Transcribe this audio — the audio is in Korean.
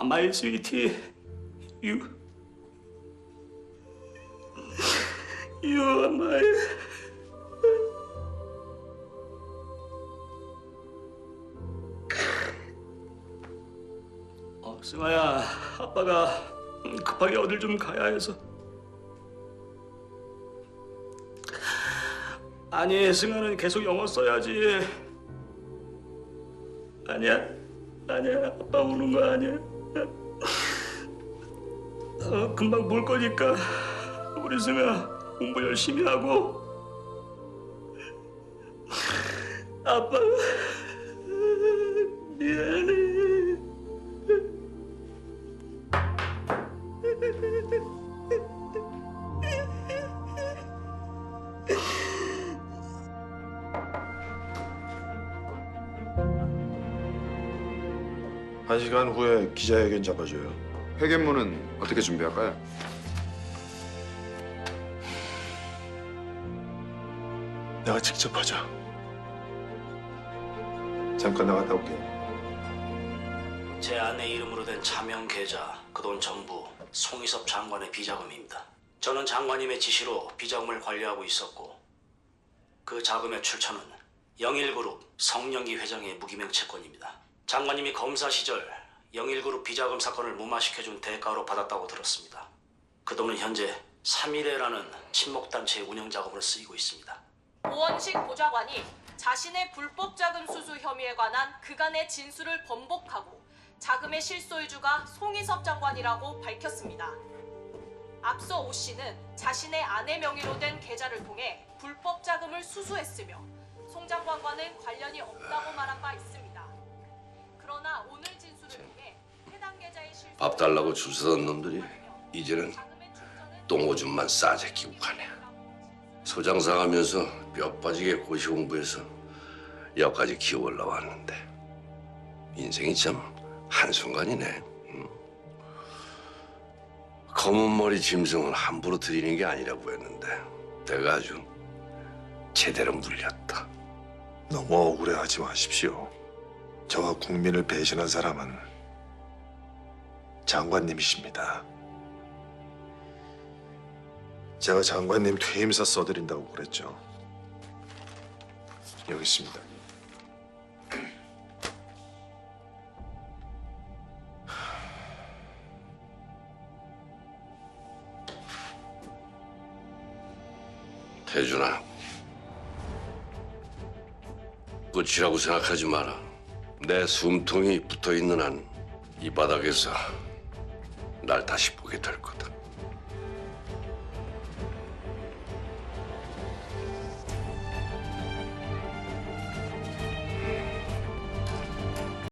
아, my sweetie, you, you are my. 어, 승아야, 아빠가 급하게 어딜 좀 가야 해서. 아니, 승아는 계속 영어 써야지. 아니야, 아니야, 아빠 우는 거 아니야. 어, 금방 볼 거니까 우리 승아 공부 열심히 하고. 아빠 미안해. 한 시간 후에 기자회견 잡아줘요. 회견문은 어떻게 준비할까요? 내가 직접 하자. 잠깐 나갔다 올게요. 제 아내 이름으로 된 차명 계좌, 그 돈 전부 송희섭 장관의 비자금입니다. 저는 장관님의 지시로 비자금을 관리하고 있었고 그 자금의 출처는 영일그룹 성령기 회장의 무기명 채권입니다. 장관님이 검사 시절 영일그룹 비자금 사건을 무마시켜준 대가로 받았다고 들었습니다. 그 돈은 현재 3일회라는 친목단체의 운영 작업으로 쓰이고 있습니다. 오원식 보좌관이 자신의 불법 자금 수수 혐의에 관한 그간의 진술을 번복하고 자금의 실소유주가 송희섭 장관이라고 밝혔습니다. 앞서 오 씨는 자신의 아내 명의로 된 계좌를 통해 불법 자금을 수수했으며 송 장관과는 관련 밥 달라고 줄 서던 놈들이 이제는 똥오줌만 싸제 끼고 가네. 소장상 하면서 뼈 빠지게 고시 공부해서 여기까지 기어 올라왔는데 인생이 참 한순간이네. 응? 검은 머리 짐승은 함부로 들이는 게 아니라고 했는데 내가 아주 제대로 물렸다. 너무 억울해하지 마십시오. 저와 국민을 배신한 사람은 장관님이십니다. 제가 장관님 퇴임사 써드린다고 그랬죠. 여기 있습니다. 태준아, 끝이라고 생각하지 마라. 내 숨통이 붙어 있는 한 이 바닥에서 날 다시 보게 될 거다.